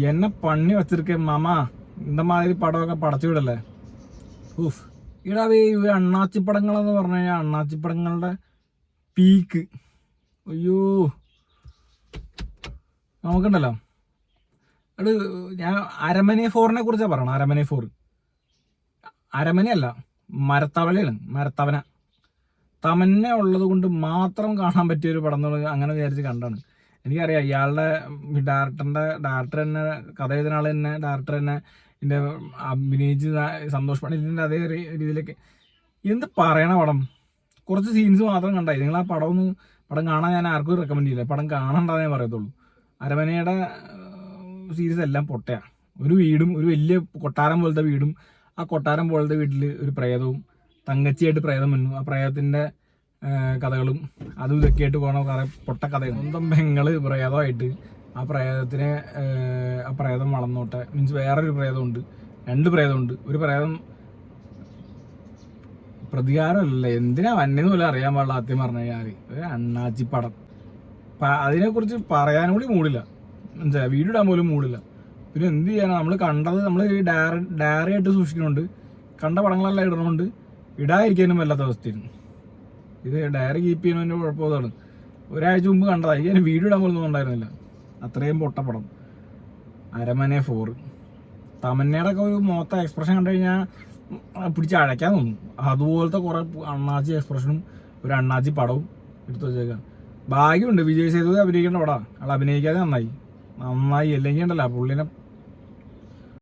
എന്നെ പണി വച്ചിരിക്ക മാമാ. ഇന്ന മാതിരി പടമൊക്കെ പടച്ചു വിടല്ലേ? ഊഫ് ഇടാവേ ഈ അണ്ണാച്ചി പടങ്ങളെന്ന് പറഞ്ഞു കഴിഞ്ഞാൽ അണ്ണാച്ചി പടങ്ങളുടെ പീക്ക്. അയ്യോ. നമുക്കുണ്ടല്ലോ. അത് ഞാൻ അരമനെ ഫോറിനെ കുറിച്ചാണ് പറയണം അരമനെ ഫോർ. അരമനയല്ല മരത്തവലയാണ് മരത്തവന. തമന്നെ ഉള്ളത് കൊണ്ട് മാത്രം കാണാൻ പറ്റിയ ഒരു പടം അങ്ങനെ വിചാരിച്ച് കണ്ടാണ് എനിക്കറിയാം ഇയാളുടെ ഡയറക്ടറിന്റെ ഡയറക്ടർ തന്നെ കഥ എഴുതുന്ന ആൾ തന്നെ ഡയറക്ടർ തന്നെ ഇതിന്റെ അഭിനയിച്ച് സന്തോഷ് പണ്ഡിറ്റിന്റെ അതേ രീതിയിലേക്ക്. എന്ത് പറയണ പടം? കുറച്ച് സീൻസ് മാത്രം കണ്ടായി നിങ്ങൾ ആ പടം ഒന്ന് പടം കാണാൻ ഞാൻ ആർക്കും റെക്കമെൻഡ് ചെയ്യില്ല. പടം കാണണ്ടെന്നേ പറയത്തുള്ളൂ. അരമനയുടെ സീരീസ് എല്ലാം പൊട്ടയാ. ഒരു വീടും ഒരു വലിയ കൊട്ടാരം പോലത്തെ വീടും ആ കൊട്ടാരം പോലത്തെ വീട്ടിൽ ഒരു പ്രേതവും തങ്കച്ചിയായിട്ട് പ്രേതം വന്നു. ആ പ്രേതത്തിന്റെ ആ, കഥകളും. അതും ഇതൊക്കെ ആയിട്ട് പോണ കുറെ പൊട്ട കഥകൾ. സ്വന്തം പെങ്ങൾ പ്രേതമായിട്ട് ആ പ്രേതത്തിനെ ആ, പ്രേതം വളർന്നോട്ടെ. മീൻസ് വേറൊരു പ്രേതമുണ്ട്. രണ്ട് പ്രേതമുണ്ട്. ഒരു പ്രേതം പ്രതികാരമല്ല. എന്തിനാ വന്നെന്ന് പോലും അറിയാൻ പാടില്ല ആദ്യം പറഞ്ഞു കഴിഞ്ഞാൽ ഒരു അണ്ണാച്ചി പടം. അതിനെക്കുറിച്ച് പറയാനും കൂടി മൂടില്ല. മനസ്സിലായി വീഡിയോ ഇടാൻ പോലും മൂടില്ല. പിന്നെ എന്ത് ചെയ്യാനാ? നമ്മൾ കണ്ടത് നമ്മൾ ഡയറി ഡയറി ആയിട്ട് സൂക്ഷിക്കുന്നുണ്ട് കണ്ട പടങ്ങളെല്ലാം ഇടണമുണ്ട് ഇടാതിരിക്കാനും വല്ലാത്ത അവസ്ഥയാണ് ഇത് ഡയറി കീപ്പ് ചെയ്യുന്നതിന്റെ കുഴപ്പമാണ് ഒരാഴ്ച മുമ്പ് കണ്ടതാണ് എനിക്ക് വീഡിയോ ഇടാൻ പോലും ഉണ്ടായിരുന്നില്ല. അത്രയും പൊട്ടപ്പടം. അരമനെ ഫോർ തമന്നയുടെ ഒക്കെ ഒരു മൊത്ത എക്സ്പ്രഷൻ കണ്ടു കഴിഞ്ഞാൽ പിടിച്ച് അഴയ്ക്കാൻ തോന്നും. അതുപോലത്തെ കുറെ അണ്ണാച്ചി എക്സ്പ്രഷനും ഒരു അണ്ണാച്ചി പടവും എടുത്തു വെച്ചേക്കാം. ഭാഗ്യമുണ്ട്. വിജയ് സേതു അഭിനയിക്കേണ്ട പടാ. അയാൾ അഭിനയിക്കാതെ നന്നായി. നന്നായി. അല്ലെങ്കിൽ ഉണ്ടല്ല പുള്ളിനെ